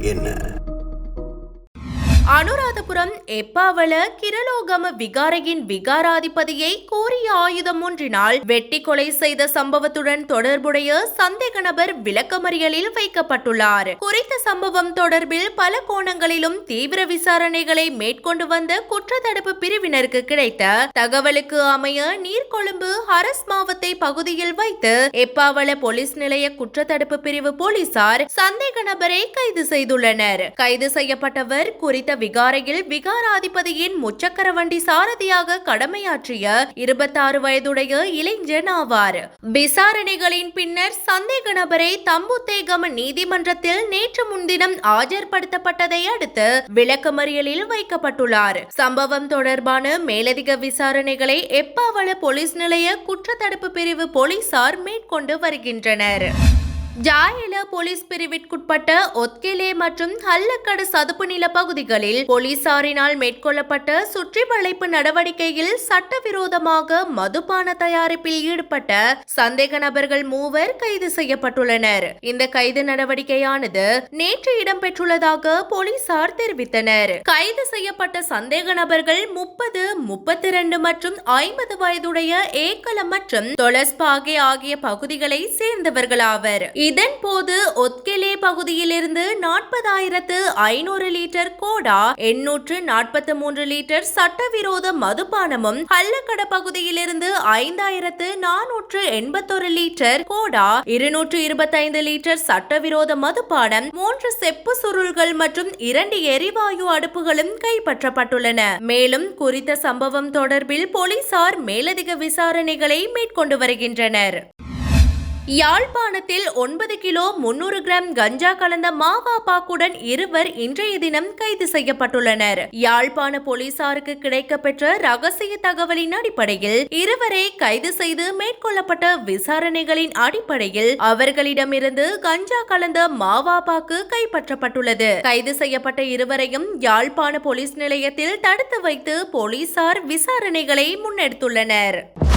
என்ன? அனுராதபுரம் எப்பாவள கிரலோகம விகாரையின் விகாராதிபதியை கூறிய ஆயுதம் ஒன்றினால் வெட்டி கொலை செய்த சம்பவத்துடன் தொடர்புடைய சந்தேக நபர் விளக்கமறியலில் வைக்கப்பட்டுள்ளார். குறித்த சம்பவம் தொடர்பில் பல கோணங்களிலும் தீவிர விசாரணைகளை மேற்கொண்டு வந்த குற்றத்தடுப்பு பிரிவினருக்கு கிடைத்த தகவலுக்கு அமைய நீர்கொழும்பு ஹரஸ் மாவத்தை பகுதியில் வைத்து எப்பாவள போலீஸ் நிலைய குற்றத்தடுப்பு பிரிவு போலீசார் சந்தேக நபரை கைது செய்துள்ளனர். கைது செய்யப்பட்டவர் குறித்த விகாரையில் விகாராதிபதியின் முச்சக்கர வண்டி சாரதியாக கடமையாற்றிய இருபத்தாறு வயதுடைய இளைஞன் ஆவார். விசாரணைகளின் பின்னர் சந்தேக நபரை தம்புத்தேகம் நீதிமன்றத்தில் நேற்று முன்தினம் ஆஜர்படுத்தப்பட்டதை அடுத்து விளக்கமறியலில் வைக்கப்பட்டுள்ளார். சம்பவம் தொடர்பான மேலதிக விசாரணைகளை எப்பாவள போலீஸ் நிலைய குற்றத்தடுப்பு பிரிவு போலீசார் மேற்கொண்டு வருகின்றனர். ஜாயல போலீஸ் பிரிவிற்குட்பட்ட ஒத்கெலே மற்றும் ஹல்லக்கடு சதுப்பு நில பகுதிகளில் போலீசாரினால் மேற்கொள்ளப்பட்ட சுற்றி வளைப்பு நடவடிக்கையில் சட்டவிரோதமாக மதுபான தயாரிப்பில் ஈடுபட்ட சந்தேக நபர்கள் மூவர் கைது செய்யப்பட்டுள்ளனர். இந்த கைது நடவடிக்கையானது நேற்று இடம்பெற்றுள்ளதாக போலீசார் தெரிவித்தனர். கைது செய்யப்பட்ட சந்தேக நபர்கள் முப்பது முப்பத்தி இரண்டு மற்றும் ஐம்பது வயதுடைய ஏக்கலம் மற்றும் தொலஸ்பாகே ஆகிய பகுதிகளை சேர்ந்தவர்களாவர். இதன் போது ஒத்கெலே பகுதியிலிருந்து நாற்பதாயிரத்து ஐநூறு லிட்டர் கோடா எண்ணூற்று நாற்பத்தி மூன்று லிட்டர் சட்டவிரோத மதுபானமும் கள்ளக்கட பகுதியிலிருந்து ஐந்தாயிரத்து நானூற்று எண்பத்தொரு லிட்டர் கோடா இருநூற்று இருபத்தைந்து லிட்டர் சட்டவிரோத மதுபானம் மூன்று செப்பு சுருள்கள் மற்றும் இரண்டு எரிவாயு அடுப்புகளும் கைப்பற்றப்பட்டுள்ளன. மேலும் குறித்த சம்பவம் தொடர்பில் போலீசார் மேலதிக விசாரணைகளை மேற்கொண்டு வருகின்றனர். யாழ்ப்பாணத்தில் ஒன்பது கிலோ முன்னூறு கிராம் கஞ்சா கலந்த மாவா பாக்குடன் இருவர் இன்றைய தினம் கைது செய்யப்பட்டுள்ளனர். யாழ்ப்பாண போலீசாருக்கு கிடைக்கப்பெற்ற ரகசிய தகவலின் அடிப்படையில் இருவரை கைது செய்து மேற்கொள்ளப்பட்ட விசாரணைகளின் அடிப்படையில் அவர்களிடமிருந்து கஞ்சா கலந்த மாவா பாக்கு கைப்பற்றப்பட்டுள்ளது. கைது செய்யப்பட்ட இருவரையும் யாழ்ப்பாண போலீஸ் நிலையத்தில் தடுத்து வைத்து போலீசார் விசாரணைகளை முன்னெடுத்துள்ளனர்.